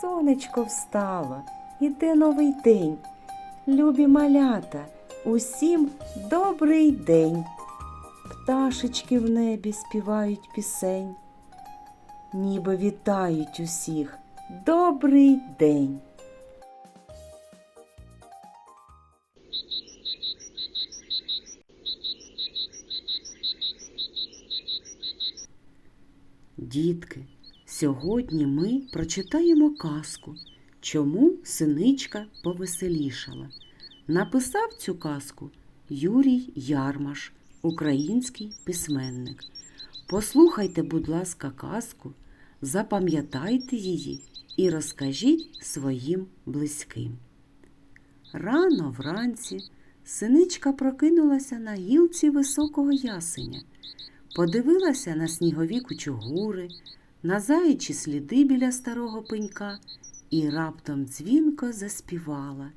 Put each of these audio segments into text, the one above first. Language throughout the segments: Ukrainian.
сонечко встало, іде новий день. Любі малята, усім добрий день. Пташечки в небі співають пісень, ніби вітають усіх. Добрий день. Дітки, сьогодні ми прочитаємо казку, чому синичка повеселішала. Написав цю казку Юрій Ярмаш, український письменник. Послухайте, будь ласка, казку, запам'ятайте її і розкажіть своїм близьким. Рано вранці синичка прокинулася на гілці високого ясеня подивилася на снігові кучугури, на заячі сліди біля старого пенька і раптом дзвінко заспівала.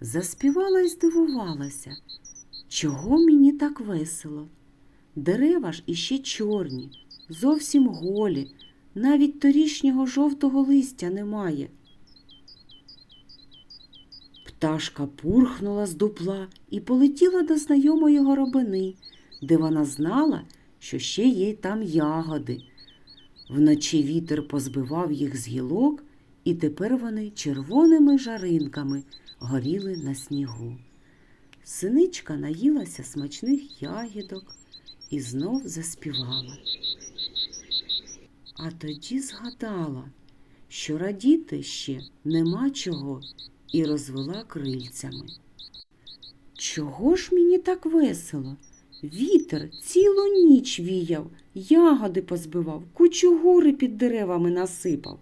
Заспівала і здивувалася, чого мені так весело. Дерева ж іще чорні, зовсім голі, навіть торішнього жовтого листя немає. Пташка пурхнула з дупла і полетіла до знайомої горобини, де вона знала, що ще є там ягоди. Вночі вітер позбивав їх з гілок, і тепер вони червоними жаринками горіли на снігу. Синичка наїлася смачних ягідок і знов заспівала. А тоді згадала, що радіти ще нема чого, і розвела крильцями. Чого ж мені так весело? Вітер цілу ніч віяв, ягоди позбивав, кучугури під деревами насипав.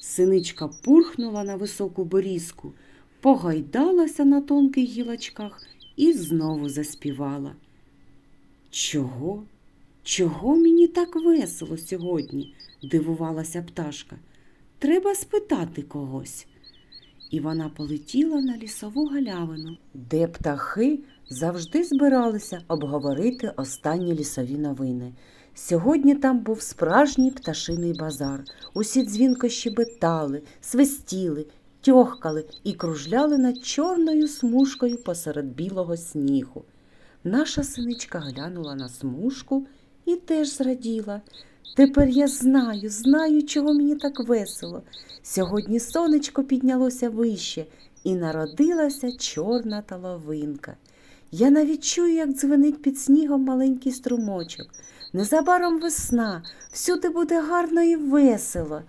Синичка пурхнула на високу борізку, погайдалася на тонких гілочках і знову заспівала. Чого? Чого мені так весело сьогодні? дивувалася пташка. Треба спитати когось. І вона полетіла на лісову галявину, де птахи завжди збиралися обговорити останні лісові новини. Сьогодні там був справжній пташиний базар. Усі дзвінко щебетали, свистіли, тьохкали і кружляли над чорною смужкою посеред білого снігу. Наша синичка глянула на смужку і теж зраділа. Тепер я знаю, знаю, чого мені так весело. Сьогодні сонечко піднялося вище і народилася чорна таловинка. Я навіть чую, як дзвенить під снігом маленький струмочок. Незабаром весна, всюди буде гарно і весело.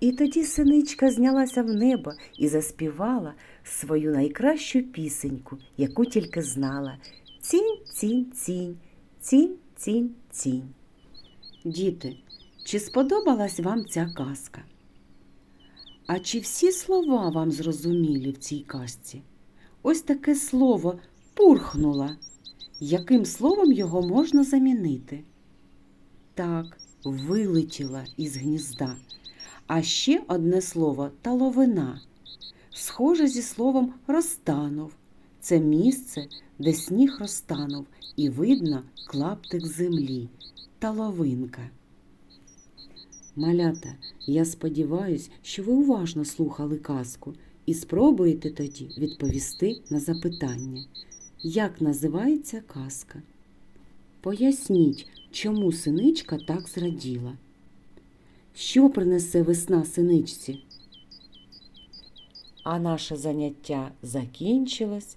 І тоді синичка знялася в небо і заспівала свою найкращу пісеньку, яку тільки знала. Цінь, цінь, цінь, цінь, цінь, цінь. Діти, чи сподобалась вам ця казка? А чи всі слова вам зрозумілі в цій казці? Ось таке слово пурхнула. Яким словом його можна замінити? Так, вилетіла із гнізда. А ще одне слово таловина. Схоже зі словом розтанув. Це місце, де сніг розтанув, і видно клаптик землі, таловинка. Малята, я сподіваюся, що ви уважно слухали казку і спробуєте тоді відповісти на запитання. Як називається казка? Поясніть, чому синичка так зраділа. Що принесе весна синичці? А наше заняття закінчилось.